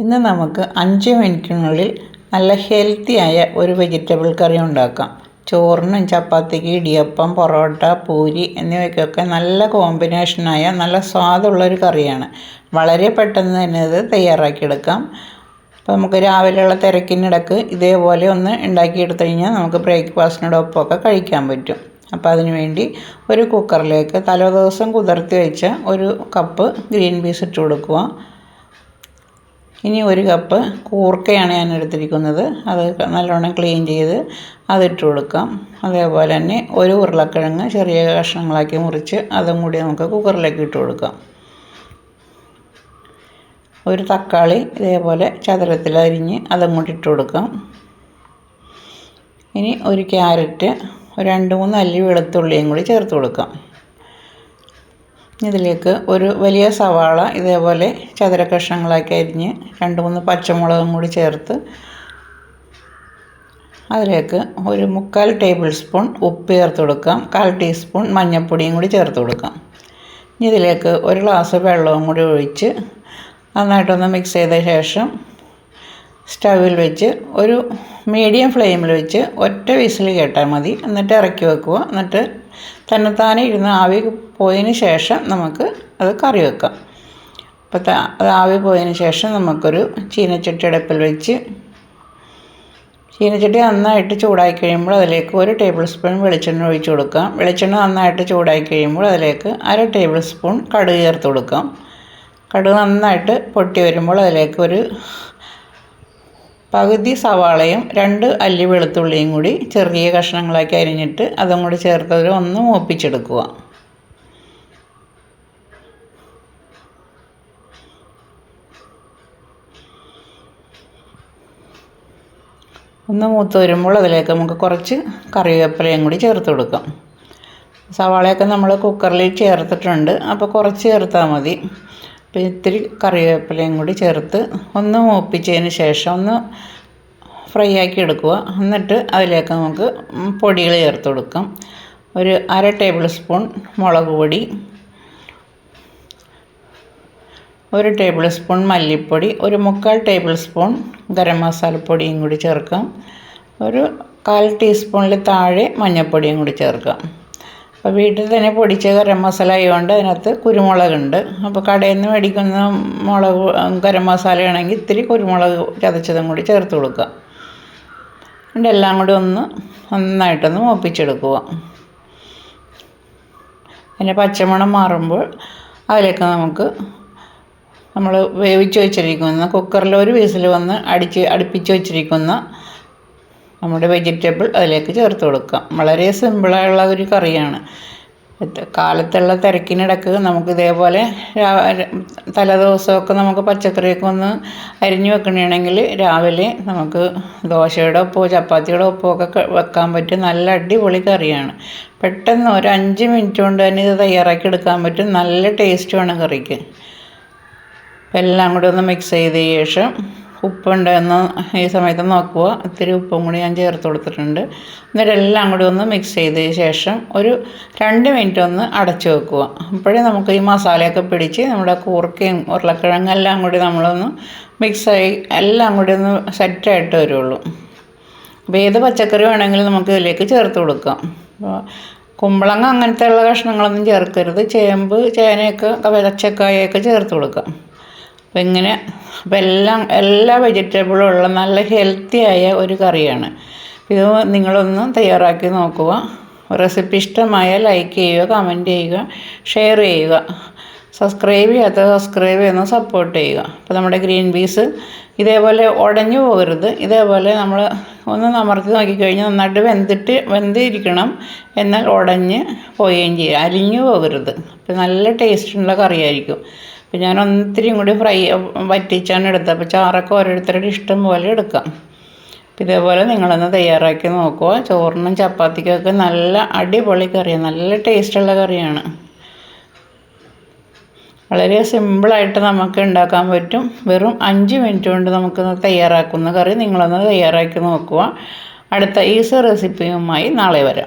ഇന്ന് നമുക്ക് അഞ്ച് മിനിറ്റിനുള്ളിൽ നല്ല ഹെൽത്തിയായ ഒരു വെജിറ്റബിൾ കറി ഉണ്ടാക്കാം. ചോറിനും ചപ്പാത്തിക്ക് ഇടിയപ്പം പൊറോട്ട പൂരി എന്നിവയ്ക്കൊക്കെ നല്ല കോമ്പിനേഷനായ നല്ല സ്വാദുള്ളൊരു കറിയാണ്. വളരെ പെട്ടെന്ന് തന്നെ ഇത് തയ്യാറാക്കിയെടുക്കാം. അപ്പോൾ നമുക്ക് രാവിലെയുള്ള തിരക്കിനിടക്ക് ഇതേപോലെ ഒന്ന് ഉണ്ടാക്കിയെടുത്തു കഴിഞ്ഞാൽ നമുക്ക് ബ്രേക്ക്ഫാസ്റ്റിനോടൊപ്പമൊക്കെ കഴിക്കാൻ പറ്റും. അപ്പോൾ അതിനുവേണ്ടി ഒരു കുക്കറിലേക്ക് തലേ ദിവസം കുതിർത്തി വെച്ച ഒരു കപ്പ് ഗ്രീൻ പീസ് ഇട്ട് കൊടുക്കുക. ഇനി ഒരു കപ്പ് കൂർക്കയാണ് ഞാൻ എടുത്തിരിക്കുന്നത്. അത് നല്ലോണം ക്ലീൻ ചെയ്ത് അതിട്ട് കൊടുക്കാം. അതേപോലെ തന്നെ ഒരു ഉരുളക്കിഴങ്ങ് ചെറിയ കഷ്ണങ്ങളാക്കി മുറിച്ച് അതും കൂടി നമുക്ക് കുക്കറിലേക്ക് ഇട്ട് കൊടുക്കാം. ഒരു തക്കാളി ഇതേപോലെ ചതുരത്തിൽ അരിഞ്ഞ് അതും കൂടി ഇട്ട് കൊടുക്കാം. ഇനി ഒരു ക്യാരറ്റ് രണ്ട് മൂന്ന് അല്ലി വെളുത്തുള്ളിയും കൂടി ചേർത്ത് കൊടുക്കാം. ഇതിലേക്ക് ഒരു വലിയ സവാള ഇതേപോലെ ചതുര കഷ്ണങ്ങളാക്കി അരിഞ്ഞ് രണ്ട് മൂന്ന് പച്ചമുളകും കൂടി ചേർത്ത് അതിലേക്ക് ഒരു മുക്കാൽ ടേബിൾ സ്പൂൺ ഉപ്പ് ചേർത്ത് കൊടുക്കാം. കാൽ ടീസ്പൂൺ മഞ്ഞൾപ്പൊടിയും കൂടി ചേർത്ത് കൊടുക്കാം. ഇനി ഇതിലേക്ക് ഒരു ഗ്ലാസ് വെള്ളവും കൂടി ഒഴിച്ച് നന്നായിട്ടൊന്ന് മിക്സ് ചെയ്ത ശേഷം സ്റ്റവിൽ വെച്ച് ഒരു മീഡിയം ഫ്ലെയിമിൽ വെച്ച് ഒറ്റ വിസിൽ കേട്ടാൽ മതി. എന്നിട്ട് ഇറക്കി വെക്കുക. എന്നിട്ട് തന്നെത്താനെ ഇരുന്ന് ആവി പോയതിന് ശേഷം നമുക്ക് അത് കറി വെക്കാം. അപ്പോൾ അത് ആവി പോയതിന് ശേഷം നമുക്കൊരു ചീനച്ചട്ടി അടുപ്പിൽ വെച്ച് ചീനച്ചട്ടി നന്നായിട്ട് ചൂടായി കഴിയുമ്പോൾ അതിലേക്ക് ഒരു ടേബിൾ സ്പൂൺ വെളിച്ചെണ്ണ ഒഴിച്ച് കൊടുക്കാം. വെളിച്ചെണ്ണ നന്നായിട്ട് ചൂടായി കഴിയുമ്പോൾ അതിലേക്ക് അര ടേബിൾ സ്പൂൺ കടുക് ചേർത്ത് കൊടുക്കാം. കടുക് നന്നായിട്ട് പൊട്ടി വരുമ്പോൾ അതിലേക്ക് ഒരു പകുതി സവാളയും രണ്ട് അല്ലി വെളുത്തുള്ളിയും കൂടി ചെറിയ കഷ്ണങ്ങളാക്കി അരിഞ്ഞിട്ട് അതും കൂടി ചേർത്തതിൽ ഒന്ന് മൂപ്പിച്ചെടുക്കുക. ഒന്ന് മൂത്ത് വരുമ്പോൾ അതിലേക്ക് നമുക്ക് കുറച്ച് കറിവേപ്പിലയും കൂടി ചേർത്ത് കൊടുക്കാം. സവാളയൊക്കെ നമ്മൾ കുക്കറിൽ ചേർത്തിട്ടുണ്ട്. അപ്പോൾ കുറച്ച് ചേർത്താൽ മതി. അപ്പോൾ ഇത്തിരി കറിവേപ്പിലയും കൂടി ചേർത്ത് ഒന്ന് മൂപ്പിച്ചതിന് ശേഷം ഒന്ന് ഫ്രൈ ആക്കി എടുക്കുക. എന്നിട്ട് അതിലേക്ക് നമുക്ക് പൊടികൾ ചേർത്ത് കൊടുക്കാം. ഒരു അര ടേബിൾ സ്പൂൺ മുളക് പൊടി ഒരു ടേബിൾ സ്പൂൺ മല്ലിപ്പൊടി ഒരു മുക്കാൽ ടേബിൾ സ്പൂൺ ഗരം മസാലപ്പൊടിയും കൂടി ചേർക്കാം. ഒരു കാൽ ടീസ്പൂണിൽ താഴെ മഞ്ഞൾപ്പൊടിയും കൂടി ചേർക്കാം. അപ്പോൾ വീട്ടിൽ തന്നെ പൊടിച്ച ഗരം മസാല ആയതുകൊണ്ട് അതിനകത്ത് കുരുമുളകുണ്ട്. അപ്പോൾ കടയിൽ നിന്ന് മേടിക്കുന്ന മുളക് ഗരം മസാലയാണെങ്കിൽ ഇത്തിരി കുരുമുളക് ചതച്ചതും കൂടി ചേർത്ത് കൊടുക്കുക. എന്നിട്ട് എല്ലാം കൂടി ഒന്ന് നന്നായിട്ടൊന്ന് മൂപ്പിച്ചെടുക്കുക. അതിന്റെ പച്ചമണം മാറുമ്പോൾ അതിലേക്ക് നമുക്ക് നമ്മൾ വേവിച്ച് വെച്ചിരിക്കുന്ന കുക്കറിൽ ഒരു വിസിൽ വന്ന് അടിച്ച് അടുപ്പിച്ച് വെച്ചിരിക്കുന്ന നമ്മുടെ വെജിറ്റബിൾ അതിലേക്ക് ചേർത്ത് കൊടുക്കാം. വളരെ സിമ്പിളായുള്ള ഒരു കറിയാണ്. കാലത്തുള്ള തിരക്കിനിടക്ക് നമുക്ക് ഇതേപോലെ തലേദിവസമൊക്കെ നമുക്ക് പച്ചക്കറിയൊക്കെ ഒന്ന് അരിഞ്ഞു വെക്കണമെങ്കിൽ രാവിലെ നമുക്ക് ദോശയുടെ ഒപ്പോ ചപ്പാത്തിയുടെ ഒപ്പോ ഒക്കെ വെക്കാൻ പറ്റും നല്ല അടിപൊളി കറിയാണ്. പെട്ടെന്ന് ഒരു അഞ്ച് മിനിറ്റ് കൊണ്ട് തന്നെ ഇത് തയ്യാറാക്കി എടുക്കാൻ പറ്റും നല്ല ടേസ്റ്റുമാണ് കറിക്ക്. എല്ലാം കൂടി ഒന്ന് മിക്സ് ചെയ്ത ശേഷം ഉപ്പുണ്ട് എന്ന് ഈ സമയത്ത് നോക്കുക ഇത്തിരി ഉപ്പും കൂടി ഞാൻ ചേർത്ത് കൊടുത്തിട്ടുണ്ട്. എന്നിട്ട് എല്ലാം കൂടി ഒന്ന് മിക്സ് ചെയ്തതിന് ശേഷം ഒരു രണ്ട് മിനിറ്റ് ഒന്ന് അടച്ചു വെക്കുക അപ്പോഴേ നമുക്ക് ഈ മസാലയൊക്കെ പിടിച്ച് നമ്മുടെ കൂർക്കയും ഉരുളക്കിഴങ്ങും എല്ലാം കൂടി നമ്മളൊന്ന് മിക്സായി എല്ലാം കൂടി ഒന്ന് സെറ്റായിട്ട് വരുള്ളൂ അപ്പോൾ ഏത് പച്ചക്കറി വേണമെങ്കിലും നമുക്ക് ഇതിലേക്ക് ചേർത്ത് കൊടുക്കാം. കുമ്പളങ്ങ അങ്ങനത്തെ ഉള്ള കഷ്ണങ്ങളൊന്നും ചേർക്കരുത്. ചേമ്പ് ചേനയൊക്കെ പച്ചക്കായൊക്കെ ചേർത്ത് കൊടുക്കാം. അപ്പം ഇങ്ങനെ അപ്പം എല്ലാം എല്ലാ വെജിറ്റബിളും ഉള്ള നല്ല ഹെൽത്തിയായ ഒരു കറിയാണ്. ഇത് നിങ്ങളൊന്ന് തയ്യാറാക്കി നോക്കുക. റെസിപ്പി ഇഷ്ടമായ ലൈക്ക് ചെയ്യുക കമന്റ് ചെയ്യുക ഷെയർ ചെയ്യുക. സബ്സ്ക്രൈബ് ചെയ്യാത്ത സബ്സ്ക്രൈബ് ചെയ്യുന്ന സപ്പോർട്ട് ചെയ്യുക. അപ്പോൾ നമ്മുടെ ഗ്രീൻ പീസ് ഇതേപോലെ ഉടഞ്ഞു പോകരുത്. ഇതേപോലെ നമ്മൾ ഒന്ന് നമർത്തി നോക്കിക്കഴിഞ്ഞാൽ നന്നായിട്ട് വെന്തിട്ട് വെന്തിരിക്കണം എന്നാൽ ഉടഞ്ഞ് പോവുകയും ചെയ്യുക അലിഞ്ഞു പോകരുത്. അപ്പോൾ നല്ല ടേസ്റ്റുള്ള കറിയായിരിക്കും. അപ്പം ഞാൻ ഒത്തിരിയും കൂടി ഫ്രൈ വറ്റിച്ചാണ് എടുത്തത്. അപ്പോൾ ചാറൊക്കെ ഓരോരുത്തരുടെ ഇഷ്ടം പോലെ എടുക്കാം. ഇതേപോലെ നിങ്ങളൊന്ന് തയ്യാറാക്കി നോക്കുക. ചോറിനും ചപ്പാത്തിക്കൊക്കെ നല്ല അടിപൊളി കറിയാണ് നല്ല ടേസ്റ്റുള്ള കറിയാണ്. വളരെ സിമ്പിളായിട്ട് നമുക്ക് ഉണ്ടാക്കാൻ പറ്റും. വെറും അഞ്ച് മിനിറ്റ് കൊണ്ട് നമുക്ക് തയ്യാറാക്കുന്ന കറി നിങ്ങളൊന്ന് തയ്യാറാക്കി നോക്കുക. അടുത്ത ഈസി റെസിപ്പിയുമായി നാളെ വരാം.